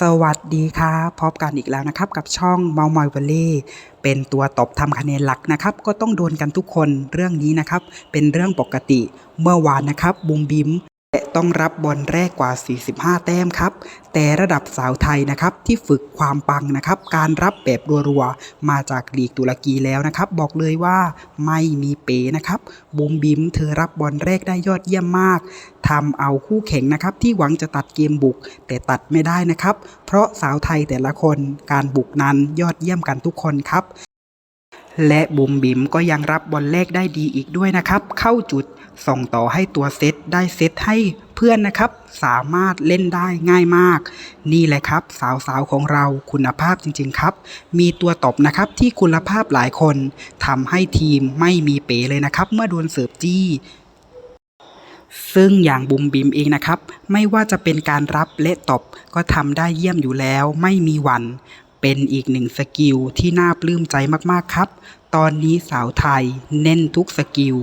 สวัสดีครับพบกันอีกแล้วนะครับ กับช่องเมามอยเวอลเล่เป็นตัวตบทำคะแนนหลักนะครับ ก็ต้องโดนกันทุกคนเรื่องนี้นะครับ เป็นเรื่องปกติ เมื่อวานนะครับบุมบิม และต้องรับบอลแรกกว่า 45 แต้มครับ แต่ระดับสาวไทยนะครับที่ฝึกความปังนะครับ การรับแบบรัวๆ มาจากลีกตุรกีแล้วนะครับ บอกเลยว่าไม่มีเป๋นะครับ บุมบิมเธอรับบอลแรกได้ยอดเยี่ยมมากทำเอาคู่แข่งนะครับที่หวังจะตัดเกมบุก แต่ตัดไม่ได้นะครับ เพราะสาวไทยแต่ละคนการบุกนั้นยอดเยี่ยมกันทุกคนครับ และบุมบิมก็ยังรับบอลแรกได้ดีอีกด้วยนะครับ เข้าจุดส่งต่อให้ตัวเซตได้เซตให้เพื่อนนะครับ สามารถเล่นได้ง่ายมาก นี่แหละครับ สาวๆของเราคุณภาพจริง ๆครับ มีตัวตบนะครับที่คุณภาพหลายคนทำให้ทีมไม่มีเป๋เลยนะครับ เมื่อโดนเสิร์ฟจี้ซึ่งอย่างบุมบิมเองนะครับ ไม่ว่าจะเป็นการรับและตบก็ทำได้เยี่ยมอยู่แล้ว ไม่มีวัน เป็นอีกหนึ่งสกิลที่น่าปลื้มใจมากๆครับ ตอนนี้สาวไทยเน้นทุกสกิล